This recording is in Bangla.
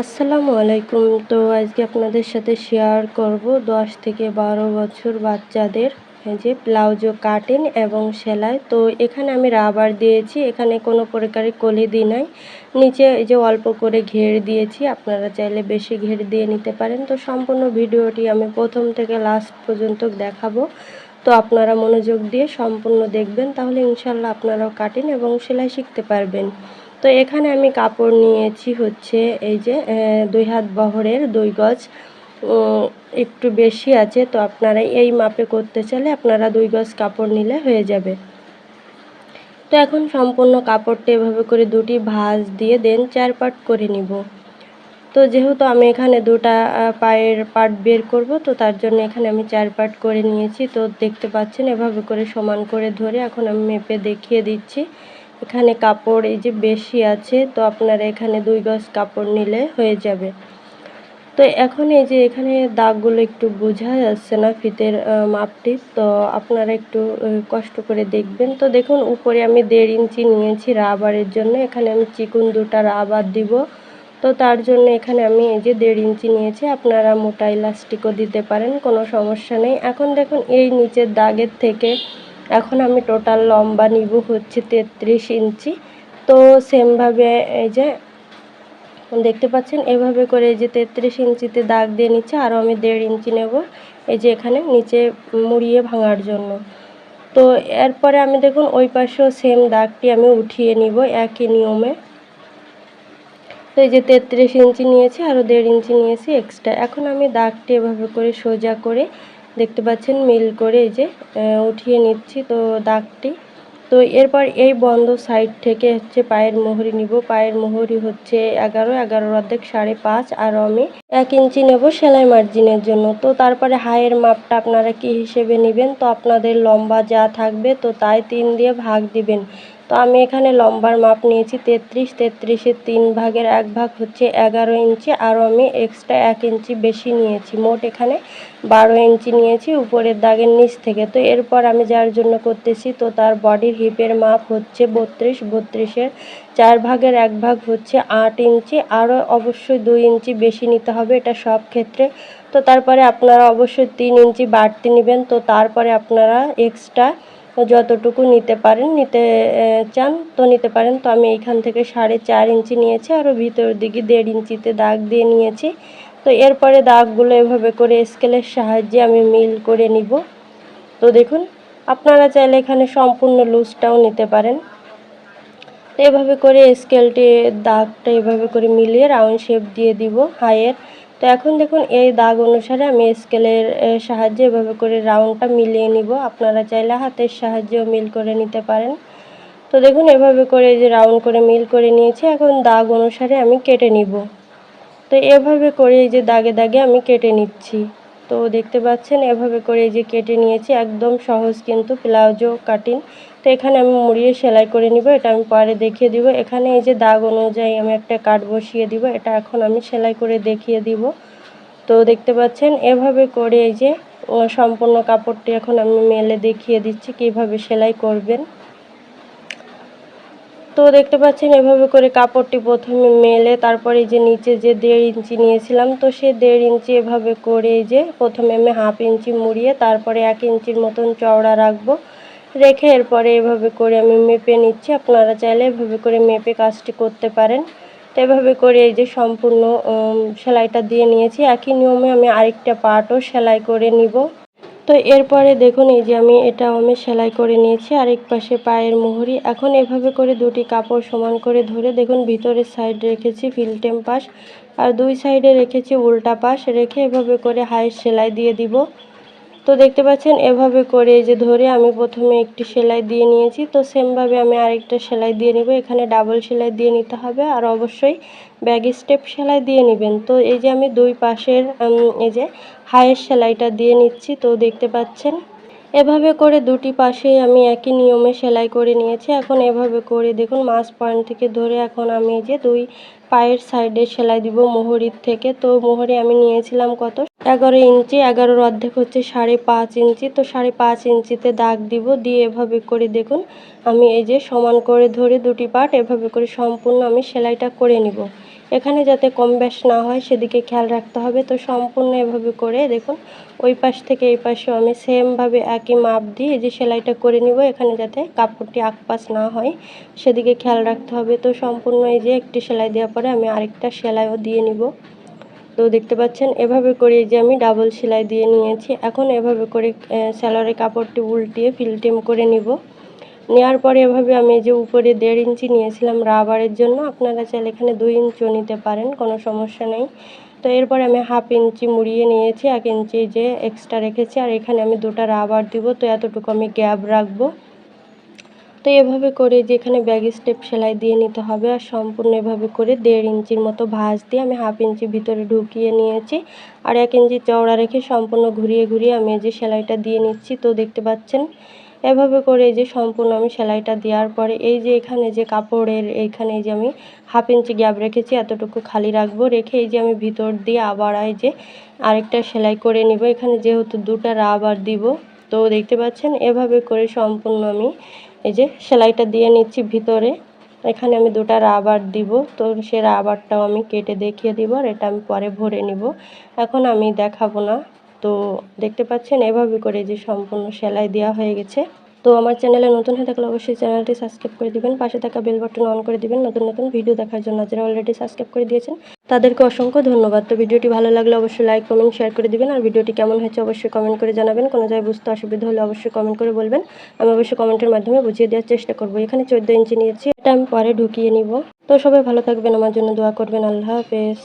আসসালামু আলাইকুম। তো আজকে আপনাদের সাথে শেয়ার করব দশ থেকে বারো বছর বাচ্চাদের যে ব্লাউজও কাটিং এবং সেলাই। তো এখানে আমি রাবার দিয়েছি, এখানে কোনো প্রকারের কলি দিই নাই। নিচে এই যে অল্প করে ঘের দিয়েছি, আপনারা চাইলে বেশি ঘের দিয়ে নিতে পারেন। তো সম্পূর্ণ ভিডিওটি আমি প্রথম থেকে লাস্ট পর্যন্ত দেখাবো। তো আপনারা মনোযোগ দিয়ে সম্পূর্ণ দেখবেন, তাহলে ইনশাল্লাহ আপনারাও কাটিং এবং সেলাই শিখতে পারবেন। তো এখানে আমি কাপড় নিয়েছি হচ্ছে এই যে দুই হাত বহরের দুই গজ। একটু বেশি আছে, তো আপনারা এই মাপে করতে চাইলে আপনারা দুই গজ কাপড় নিলে হয়ে যাবে। তো এখন সম্পূর্ণ কাপড়টা এভাবে করে দুটি ভাঁজ দিয়ে দেন চার পাট করে নিব। তো যেহেতু আমি এখানে দুটা পায়ের পাট বের করব, তো তার জন্য এখানে আমি চার পাট করে নিয়েছি। তো দেখতে পাচ্ছেন এভাবে করে সমান করে ধরে এখন আমি মেপে দেখিয়ে দিচ্ছি। এখানে কাপড় এই যে বেশি আছে, তো আপনারা এখানে দুই গজ কাপড় নিলে হয়ে যাবে। তো এখন এই যে এখানে দাগগুলো একটু বোঝা যাচ্ছে না ফিতের মাপটি, তো আপনারা একটু কষ্ট করে দেখবেন। তো দেখুন, উপরে আমি দেড় ইঞ্চি নিয়েছি রাবারের জন্য, এখানে আমি চিকুন দুটা রাবার দিব। তো তার জন্য এখানে আমি এই যে দেড় ইঞ্চি নিয়েছি, আপনারা মোটা ইলাস্টিকও দিতে পারেন, কোনো সমস্যা নেই। এখন দেখুন, এই নিচের দাগের থেকে এখন আমি টোটাল লম্বা নিব হচ্ছে তেত্রিশ ইঞ্চি। তো সেমভাবে এই যে, দেখতে পাচ্ছেন, এভাবে করে এই যে তেত্রিশ ইঞ্চিতে দাগ দিয়ে নিচ্ছে আরও আমি দেড় ইঞ্চি নেব এই যে এখানে নিচে মুড়িয়ে ভাঙার জন্য। তো এরপরে আমি দেখুন, ওই পাশেও সেম দাগটি আমি উঠিয়ে নিব একই নিয়মে। তো এই যে তেত্রিশ ইঞ্চি নিয়েছি আরও দেড় ইঞ্চি নিয়েছি এক্সট্রা এখন আমি দাগটি এভাবে করে সোজা করে দেখতে পাচ্ছেন, মিল করে এই যে উঠিয়ে নিচ্ছি তো দাগটি। তো এরপর এই বন্ধ সাইড থেকে হচ্ছে পায়ের মোহরি নিব। পায়ের মোহরি হচ্ছে এগারো, এগারোর অর্ধেক সাড়ে পাঁচ আর আমি এক ইঞ্চি নেব সেলাই মার্জিনের জন্য। তো তারপরে হায়ের মাপটা আপনারা কি হিসেবে নেবেন? তো আপনাদের লম্বা যা থাকবে তো তাই তিন দিয়ে ভাগ দিবেন। তো আমি এখানে লম্বার মাপ নিয়েছি, তেত্রিশ তেত্রিশের তিন ভাগের এক ভাগ হচ্ছে এগারো ইঞ্চি, আরও আমি এক্সট্রা এক ইঞ্চি বেশি নিয়েছি। মোট এখানে বারো ইঞ্চি নিয়েছি উপরের দাগের নিচ থেকে। তো এরপর আমি যার জন্য করতেছি, তো তার বডির হিপের মাপ হচ্ছে বত্রিশ, বত্রিশের চার ভাগের এক ভাগ হচ্ছে আট ইঞ্চি, আরও অবশ্যই দুই ইঞ্চি বেশি নিতে হবে, এটা সব ক্ষেত্রে। তো তারপরে আপনারা অবশ্যই তিন ইঞ্চি বাড়তি নেবেন, তো তারপরে আপনারা এক্সট্রা যতটুকু নিতে পারেন, নিতে চান, তো নিতে পারেন। তো আমি এইখান থেকে সাড়ে চার ইঞ্চি নিয়েছি আরও ভিতরের দিকে দেড় ইঞ্চিতে দাগ দিয়ে নিয়েছি। তো এরপরে দাগগুলো এভাবে করে স্কেলের সাহায্যে আমি মিল করে নিব। তো দেখুন, আপনারা চাইলে এখানে সম্পূর্ণ লুজটাও নিতে পারেন। তো এভাবে করে স্কেলটি, দাগটা এভাবে করে মিলিয়ে রাউন্ড শেপ দিয়ে দিব, হাইয়ের। তো এখন দেখুন, এই দাগ অনুসারে আমি স্কেলের সাহায্যে এভাবে করে রাউন্ডটা মিলিয়ে নিব। আপনারা চাইলে হাতের সাহায্যেও মিল করে নিতে পারেন। তো দেখুন, এভাবে করে যে রাউন্ড করে মিল করে নিয়েছি। এখন দাগ অনুসারে আমি কেটে নিব। তো এভাবে করে এই যে দাগে দাগে আমি কেটে নিচ্ছি। তো দেখতে পাচ্ছেন, এভাবে করে এই যে কেটে নিয়েছি, একদম সহজ কিন্তু ব্লাউজও কাটিং। তো এখানে আমি মুড়িয়ে সেলাই করে নিব, এটা আমি পরে দেখিয়ে দিব। এখানে এই যে দাগ অনুযায়ী আমি একটা কাট বসিয়ে দিব, এটা এখন আমি সেলাই করে দেখিয়ে দিব। তো দেখতে পাচ্ছেন, এভাবে করে এই যে সম্পূর্ণ কাপড়টি এখন আমি মেলে দেখিয়ে দিচ্ছি, কীভাবে সেলাই করবেন। তো দেখতে পাচ্ছেন, এভাবে করে কাপড়টি প্রথমে মেলে, তারপরে যে নিচে যে দেড় ইঞ্চি নিয়েছিলাম, তো সে দেড় ইঞ্চি এভাবে করে যে প্রথমে আমি হাফ ইঞ্চি মুড়িয়ে, তারপরে এক ইঞ্চির মতন চওড়া রাখব। রেখে এরপরে এভাবে করে আমি মেপে নিচ্ছি। আপনারা চাইলে এভাবে করে মেপে কাজটি করতে পারেন। তো এভাবে করে এই যে সম্পূর্ণ সেলাইটা দিয়ে নিয়েছি। একই নিয়মে আমি আরেকটা পার্টও সেলাই করে নিব। তো এরপরে দেখুন, এই যে আমি এটা আমি সেলাই করে নিয়েছি, আরেক পাশে পায়ের মোহরি। এখন এভাবে করে দুটি কাপড় সমান করে ধরে দেখুন ভিতরের সাইড রেখেছি ফিলটেম পাশ আর দুই সাইডে রেখেছি উল্টা পাশ। রেখে এভাবে করে হাই সেলাই দিয়ে দিব। তো দেখতে পাচ্ছেন, এভাবে করে যে ধরে আমি প্রথমে একটি সেলাই দিয়ে নিয়েছি। তো সেমভাবে আমি আরেকটা সেলাই দিয়ে নিব। এখানে ডাবল সেলাই দিয়ে নিতে হবে আর অবশ্যই ব্যাগ স্টেপ সেলাই দিয়ে নেবেন। তো এই যে আমি দুই পাশের এই যে হায়ের সেলাইটা দিয়ে নিচ্ছি। তো দেখতে পাচ্ছেন এভাবে করে দুটি পাশেই আমি একই নিয়মে সেলাই করে নিয়েছি, এখন এভাবে করে দেখুন মাছ পয়েন্ট থেকে ধরে এখন আমি এই যে দুই পায়ের সাইডে সেলাই দিব মোহরির থেকে। তো মোহরি আমি নিয়েছিলাম কত? এগারো ইঞ্চি, এগারোর অর্ধেক হচ্ছে সাড়ে পাঁচ ইঞ্চি। তো সাড়ে পাঁচ ইঞ্চিতে দাগ দিব, দিয়ে এভাবে করে দেখুন আমি এই যে সমান করে ধরে দুটি পার্ট এভাবে করে সম্পূর্ণ আমি সেলাইটা করে নিব। এখানে যাতে কম বেশ না হয়, সেদিকে খেয়াল রাখতে হবে। তো সম্পূর্ণ এভাবে করে দেখুন, ওই পাশ থেকে এই পাশেও আমি সেমভাবে একই মাপ দিয়ে এই যে সেলাইটা করে নিব, এখানে যাতে কাপড়টি আকপাস না হয়, সেদিকে খেয়াল রাখতে হবে। তো সম্পূর্ণ এই যে একটি সেলাই দেওয়ার পরে আমি আরেকটা সেলাইও দিয়ে নিব। তো দেখতে পাচ্ছেন, এভাবে করে যে আমি ডাবল সেলাই দিয়ে নিয়েছি। এখন এভাবে করে স্যালোয়ারের কাপড়টি উল্টিয়ে ফিল্টিম করে নিব। নেওয়ার পরে এভাবে আমি যে উপরে দেড় ইঞ্চি নিয়েছিলাম রাবারের জন্য, আপনারা চাইলে এখানে দুই ইঞ্চিও নিতে পারেন, কোনো সমস্যা নেই। তো এরপরে আমি হাফ ইঞ্চি মুড়িয়ে নিয়েছি, এক ইঞ্চি যে এক্সট্রা রেখেছি, আর এখানে আমি দুটা রাবার দিব, তো এতটুকু আমি গ্যাপ রাখব। তো এভাবে করে যেখানে ব্যাগ স্টেপ সেলাই দিয়ে নিতে হবে, আর সম্পূর্ণ এভাবে করে দেড় ইঞ্চির মতো ভাঁজ দিয়ে আমি হাফ ইঞ্চি ভিতরে ঢুকিয়ে নিয়েছি, আর এক ইঞ্চি চওড়া রেখে সম্পূর্ণ ঘুরিয়ে ঘুরিয়ে আমি যে সেলাইটা দিয়ে নিচ্ছি, তো দেখতে পাচ্ছেন এভাবে করে এই যে সম্পূর্ণ আমি সেলাইটা দেওয়ার পরে এই যে এখানে যে কাপড়ের এইখানে যে আমি হাফ ইঞ্চি গ্যাপ রেখেছি, এতটুকু খালি রাখব। রেখে এই যে আমি ভিতর দিয়ে আবার এই যে আরেকটা সেলাই করে নিব। এখানে যেহেতু দুটা রাবার দিব, তো দেখতে পাচ্ছেন এভাবে করে সম্পূর্ণ আমি এই যে সেলাইটা দিয়ে নিচ্ছি ভিতরে। এখানে আমি দুটা রাবার দিব, তো সে রাবারটাও আমি কেটে দেখিয়ে দিব আর এটা আমি পরে ভরে নিব। এখন আমি দেখাবো না। তো দেখতে পাচ্ছেন, এভাবে করে যে সম্পূর্ণ সেলাই দেওয়া হয়ে গেছে। তো আমার চ্যানেলে নতুন হয়ে থাকলে অবশ্যই চ্যানেলটি সাবস্ক্রাইব করে দিবেন, পাশে থাকা বেল বাটন অন করে দিবেন, নতুন নতুন ভিডিও দেখার জন্য যারা অলরেডি সাবস্ক্রাইব করে দিয়েছেন, তাদেরকে অসংখ্য ধন্যবাদ। তো ভিডিওটি ভালো লাগলে অবশ্যই লাইক কমেন্ট শেয়ার করে দিবেন, আর ভিডিওটি কেমন হয়েছে অবশ্যই কমেন্ট করে জানাবেন। কোনো জায়গায় বুঝতে অসুবিধা হলে অবশ্যই কমেন্ট করে বলবেন। আমি অবশ্যই কমেন্টের মাধ্যমে বুঝিয়ে দেওয়ার চেষ্টা করব। এখানে চোদ্দ ইঞ্চি নিয়েছি, এটা আমি পরে ঢুকিয়ে নিব। তো সবাই ভালো থাকবেন, আমার জন্য দোয়া করবেন। আল্লাহ হাফেজ।